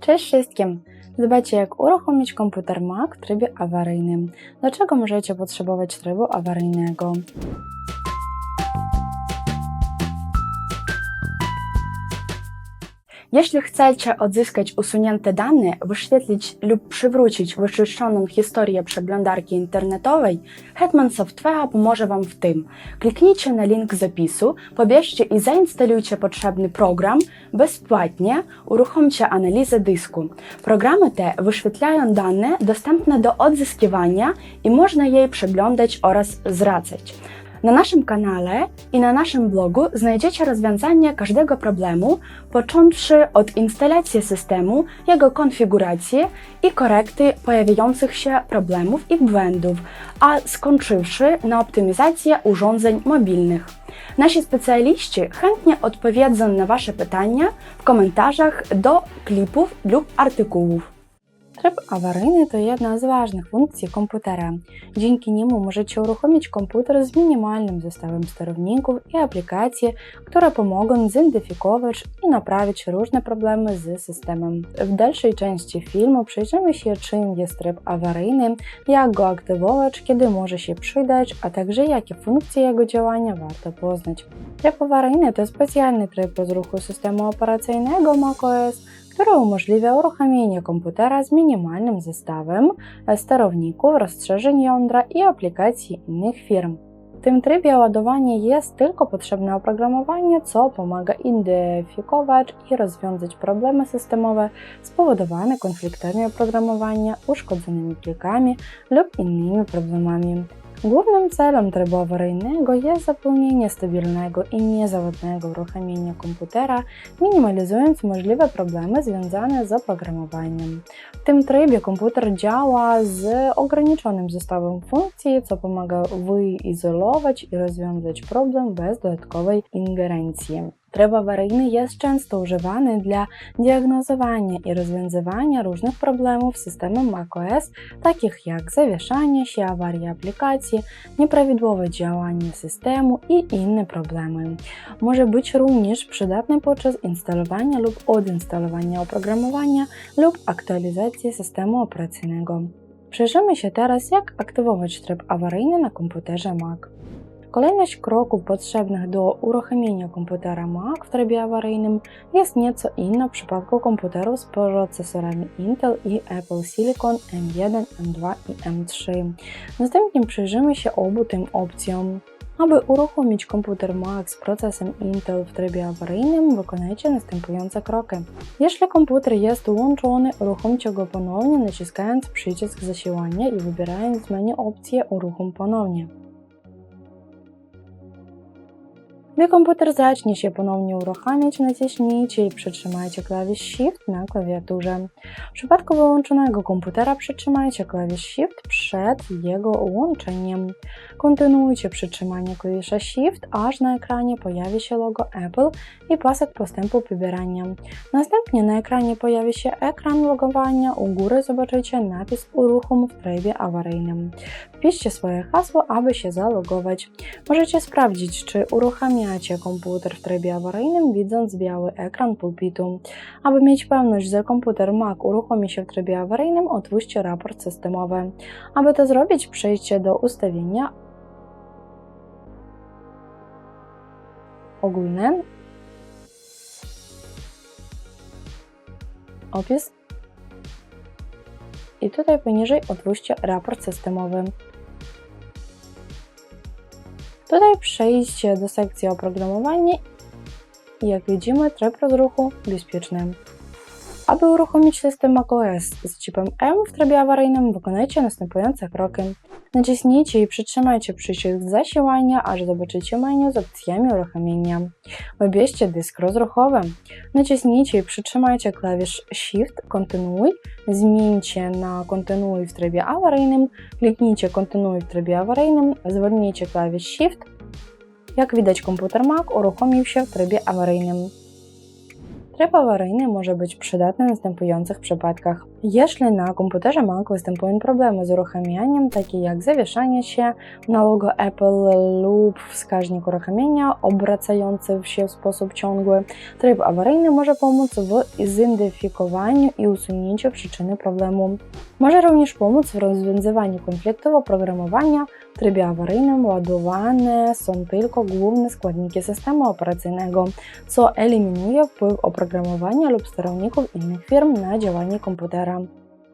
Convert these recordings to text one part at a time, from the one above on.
Cześć wszystkim! Zobaczcie, jak uruchomić komputer Mac w trybie awaryjnym. Dlaczego możecie potrzebować trybu awaryjnego? Jeśli chcecie odzyskać usunięte dane, wyświetlić lub przywrócić wyczyszczoną historię przeglądarki internetowej, Hetman Software pomoże Wam w tym. Kliknijcie na link zapisu, pobierzcie i zainstalujcie potrzebny program bezpłatnie, uruchomcie analizę dysku. Programy te wyświetlają dane dostępne do odzyskiwania i można je przeglądać oraz zwracać. Na naszym kanale i na naszym blogu znajdziecie rozwiązanie każdego problemu, począwszy od instalacji systemu, jego konfiguracji i korekty pojawiających się problemów i błędów, a skończywszy na optymizację urządzeń mobilnych. Nasi specjaliści chętnie odpowiedzą na Wasze pytania w komentarzach do klipów lub artykułów. Tryb awaryjny to jedna z ważnych funkcji komputera. Dzięki niemu możecie uruchomić komputer z minimalnym zestawem sterowników i aplikacji, które pomogą zidentyfikować i naprawić różne problemy z systemem. W dalszej części filmu przyjrzymy się, czym jest tryb awaryjny, jak go aktywować, kiedy może się przydać, a także jakie funkcje jego działania warto poznać. Tryb awaryjny to specjalny tryb rozruchu systemu operacyjnego macOS, który umożliwia uruchomienie komputera z minimalnym zestawem sterowników, rozszerzeń jądra i aplikacji innych firm. W tym trybie ładowanie jest tylko potrzebne oprogramowanie, co pomaga identyfikować i rozwiązać problemy systemowe spowodowane konfliktami oprogramowania, uszkodzonymi plikami lub innymi problemami. Głównym celem trybu awaryjnego jest zapewnienie stabilnego i niezawodnego uruchomienia komputera, minimalizując możliwe problemy związane z oprogramowaniem. W tym trybie komputer działa z ograniczonym zestawem funkcji, co pomaga wyizolować i rozwiązać problem bez dodatkowej ingerencji. Tryb awaryjny jest często używany dla diagnozowania i rozwiązywania różnych problemów z systemem macOS, takich jak zawieszanie się, awaria aplikacji, nieprawidłowe działanie systemu i inne problemy. Może być również przydatny podczas instalowania lub odinstalowania oprogramowania lub aktualizacji systemu operacyjnego. Przyjrzymy się teraz, jak aktywować tryb awaryjny na komputerze Mac. Kolejność kroków potrzebnych do uruchomienia komputera Mac w trybie awaryjnym jest nieco inna w przypadku komputerów z procesorami Intel i Apple Silicon M1, M2 i M3. Następnie przyjrzymy się obu tym opcjom. Aby uruchomić komputer Mac z procesem Intel w trybie awaryjnym, wykonajcie następujące kroki. Jeśli komputer jest włączony, uruchomcie go ponownie naciskając przycisk zasilania i wybierając z menu opcję Uruchom ponownie. Gdy komputer zacznie się ponownie uruchamiać, naciśnijcie i przytrzymajcie klawisz Shift na klawiaturze. W przypadku wyłączonego komputera przytrzymajcie klawisz Shift przed jego łączeniem. Kontynuujcie przytrzymanie klawisza Shift, aż na ekranie pojawi się logo Apple i pasek postępu pobierania. Następnie na ekranie pojawi się ekran logowania, u góry zobaczycie napis Uruchom w trybie awaryjnym. Wpiszcie swoje hasło, aby się zalogować. Możecie sprawdzić, czy uruchamiacie komputer w trybie awaryjnym, widząc biały ekran pulpitu. Aby mieć pewność, że komputer Mac uruchomi się w trybie awaryjnym, otwórzcie raport systemowy. Aby to zrobić, przejdźcie do ustawienia ogólne, opis i tutaj poniżej otwórzcie raport systemowy. Tutaj przejdźcie do sekcji oprogramowanie i jak widzimy tryb rozruchu bezpieczny. Aby uruchomić system macOS z chipem M w trybie awaryjnym wykonajcie następujące kroki. Naciśnijcie i przytrzymajcie przycisk zasilania, aż zobaczycie menu z opcjami uruchomienia. Wybierzcie dysk rozruchowy. Naciśnijcie i przytrzymajcie klawisz Shift, kontynuuj, zmieńcie na kontynuuj w trybie awaryjnym, kliknijcie kontynuuj w trybie awaryjnym, zwolnijcie klawisz Shift. Jak widać komputer Mac uruchomił się w trybie awaryjnym. Tryb awaryjny może być przydatny w następujących przypadkach. Jeśli na komputerze Mac występują problemy z uruchamianiem, takie jak zawieszanie się na logo Apple lub wskaźnik uruchamiania obracający się w sposób ciągły, tryb awaryjny może pomóc w zidentyfikowaniu i usunięciu przyczyny problemu. Może również pomóc w rozwiązywaniu konfliktów oprogramowania. W trybie awaryjnym ładowane są tylko główne składniki systemu operacyjnego, co eliminuje wpływ oprogramowania lub sterowników innych firm na działanie komputera.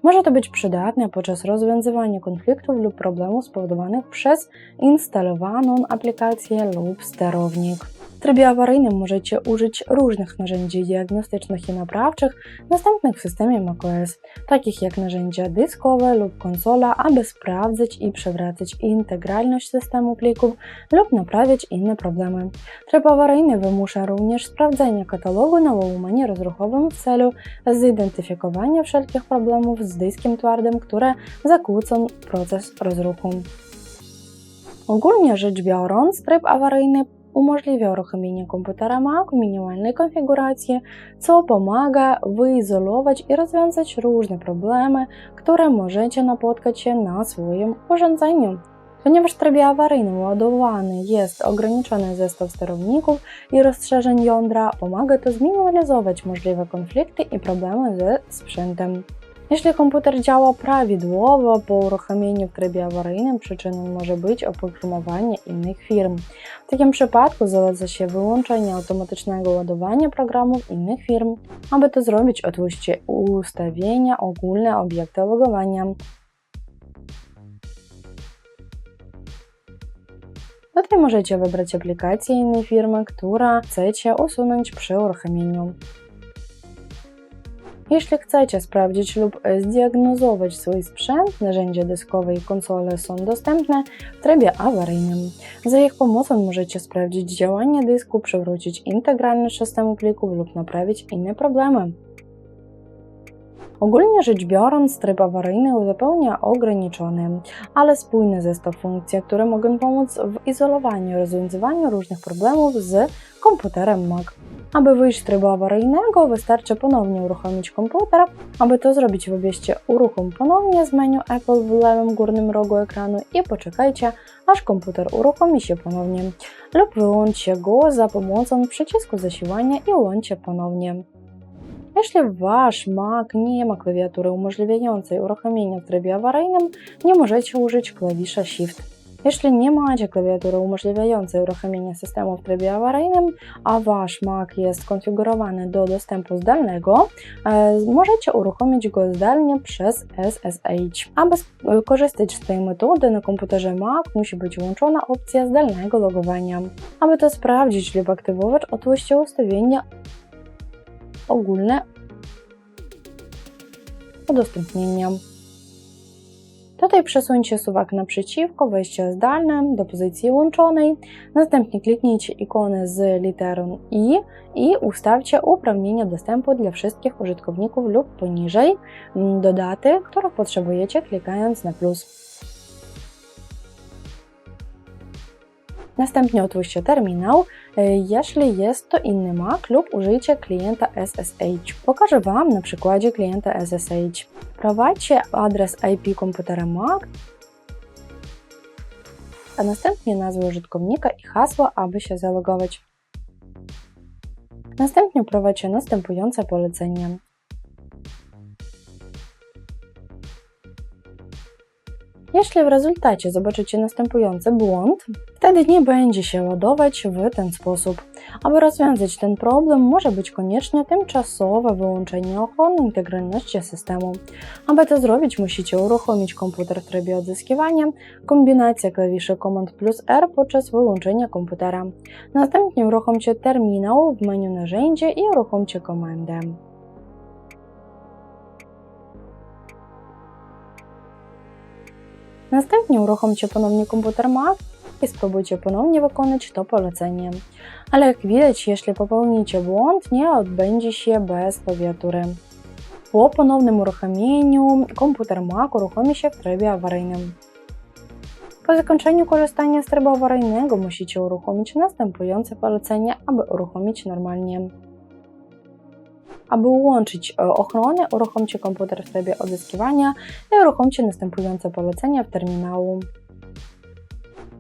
Może to być przydatne podczas rozwiązywania konfliktów lub problemów spowodowanych przez instalowaną aplikację lub sterownik. Trybie awaryjnym możecie użyć różnych narzędzi diagnostycznych i naprawczych dostępnych w systemie macOS, takich jak narzędzia dyskowe lub konsola, aby sprawdzać i przewracać integralność systemu plików lub naprawiać inne problemy. Tryb awaryjny wymusza również sprawdzenie katalogu na łamanie rozruchowym w celu zidentyfikowania wszelkich problemów z dyskiem twardym, które zakłócą proces rozruchu. Ogólnie rzecz biorąc, tryb awaryjny umożliwia uruchomienie komputera Mac w minimalnej konfiguracji, co pomaga wyizolować i rozwiązać różne problemy, które możecie napotkać na swoim urządzeniu. Ponieważ w trybie awaryjnym ładowany jest ograniczony zestaw sterowników i rozszerzeń jądra, pomaga to zminimalizować możliwe konflikty i problemy ze sprzętem. Jeśli komputer działa prawidłowo po uruchomieniu w trybie awaryjnym, przyczyną może być oprogramowanie innych firm. W takim przypadku zaleca się wyłączenie automatycznego ładowania programów innych firm. Aby to zrobić, otwórzcie ustawienia ogólne obiekty logowania. Tutaj możecie wybrać aplikację innej firmy, która chcecie usunąć przy uruchomieniu. Jeśli chcecie sprawdzić lub zdiagnozować swój sprzęt, narzędzia dyskowe i konsole są dostępne w trybie awaryjnym. Za ich pomocą możecie sprawdzić działanie dysku, przywrócić integralność systemu plików lub naprawić inne problemy. Ogólnie rzecz biorąc, tryb awaryjny uzupełnia ograniczony, ale spójny zestaw funkcji, które mogą pomóc w izolowaniu i rozwiązywaniu różnych problemów z komputerem Mac. Aby wyjść z trybu awaryjnego, wystarczy ponownie uruchomić komputer. Aby to zrobić, wybierzcie uruchom ponownie z menu Apple w lewym górnym rogu ekranu i poczekajcie, aż komputer uruchomi się ponownie lub wyłączcie go za pomocą przycisku zasilania i łączcie ponownie. Jeśli Wasz Mac nie ma klawiatury umożliwiającej uruchomienie w trybie awaryjnym, nie możecie użyć klawisza Shift. Jeśli nie macie klawiatury umożliwiającej uruchomienie systemu w trybie awaryjnym, a Wasz Mac jest skonfigurowany do dostępu zdalnego, e, możecie uruchomić go zdalnie przez SSH. Aby korzystać z tej metody na komputerze Mac musi być włączona opcja zdalnego logowania. Aby to sprawdzić lub aktywować, otwórzcie ustawienia ogólne udostępnienia. Tutaj przesuńcie suwak naprzeciwko wejścia zdalne do pozycji łączonej, następnie kliknijcie ikonę z literą I i ustawcie uprawnienia dostępu dla wszystkich użytkowników lub poniżej do daty, których potrzebujecie klikając na plus. Następnie otwórzcie terminał. E, jeśli jest to inny Mac lub użyjcie klienta SSH. Pokażę Wam na przykładzie klienta SSH. Wprowadźcie adres IP komputera Mac, a następnie nazwę użytkownika i hasło, aby się zalogować. Następnie wprowadźcie następujące polecenia. Jeśli w rezultacie zobaczycie następujący błąd, wtedy nie będzie się ładować w ten sposób. Aby rozwiązać ten problem, może być konieczne tymczasowe wyłączenie ochrony integralności systemu. Aby to zrobić, musicie uruchomić komputer w trybie odzyskiwania, kombinacja klawiszy Command plus R podczas wyłączenia komputera. Następnie uruchomcie terminał w menu narzędzie i uruchomcie komendę. Następnie uruchomcie ponownie komputer Mac i spróbujcie ponownie wykonać to polecenie. Ale jak widać, jeśli popełnicie błąd, nie odbędzie się bez klawiatury. Po ponownym uruchomieniu komputer Mac uruchomi się w trybie awaryjnym. Po zakończeniu korzystania z trybu awaryjnego musicie uruchomić następujące polecenie, aby uruchomić normalnie. Aby ułączyć e, ochronę, uruchomcie komputer w trybie odzyskiwania i uruchomcie następujące polecenia w terminalu.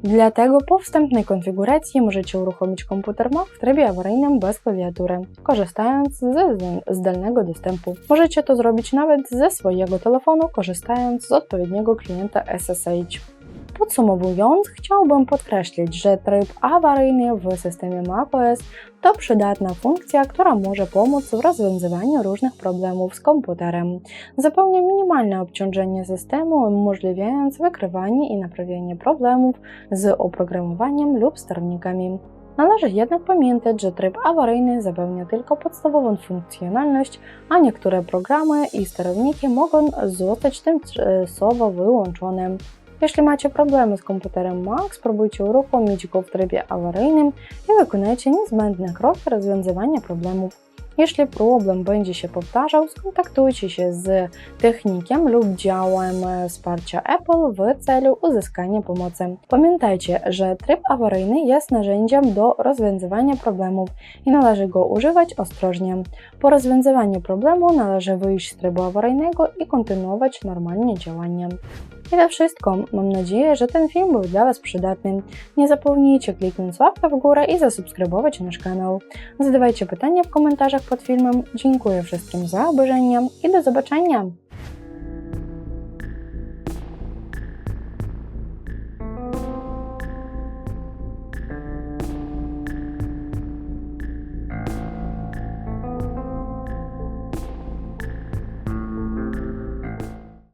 Dlatego po wstępnej konfiguracji możecie uruchomić komputer Mac w trybie awaryjnym bez klawiatury, korzystając ze zdalnego dostępu. Możecie to zrobić nawet ze swojego telefonu, korzystając z odpowiedniego klienta SSH. Podsumowując, chciałbym podkreślić, że tryb awaryjny w systemie macOS to przydatna funkcja, która może pomóc w rozwiązywaniu różnych problemów z komputerem. Zupełnie minimalne obciążenie systemu, umożliwiając wykrywanie i naprawianie problemów z oprogramowaniem lub sterownikami. Należy jednak pamiętać, że tryb awaryjny zapewnia tylko podstawową funkcjonalność, a niektóre programy i sterowniki mogą zostać tymczasowo wyłączone. Jeśli macie problemy z komputerem Mac, spróbujcie uruchomić go w trybie awaryjnym i wykonajcie niezbędne kroki rozwiązywania problemów. Jeśli problem będzie się powtarzał, skontaktujcie się z technikiem lub działem wsparcia Apple w celu uzyskania pomocy. Pamiętajcie, że tryb awaryjny jest narzędziem do rozwiązywania problemów i należy go używać ostrożnie. Po rozwiązywaniu problemu należy wyjść z trybu awaryjnego i kontynuować normalnie działanie. I to wszystko. Mam nadzieję, że ten film był dla Was przydatny. Nie zapomnijcie kliknąć łapkę w górę i zasubskrybować nasz kanał. Zadawajcie pytania w komentarzach pod filmem. Dziękuję wszystkim za obejrzenie i do zobaczenia!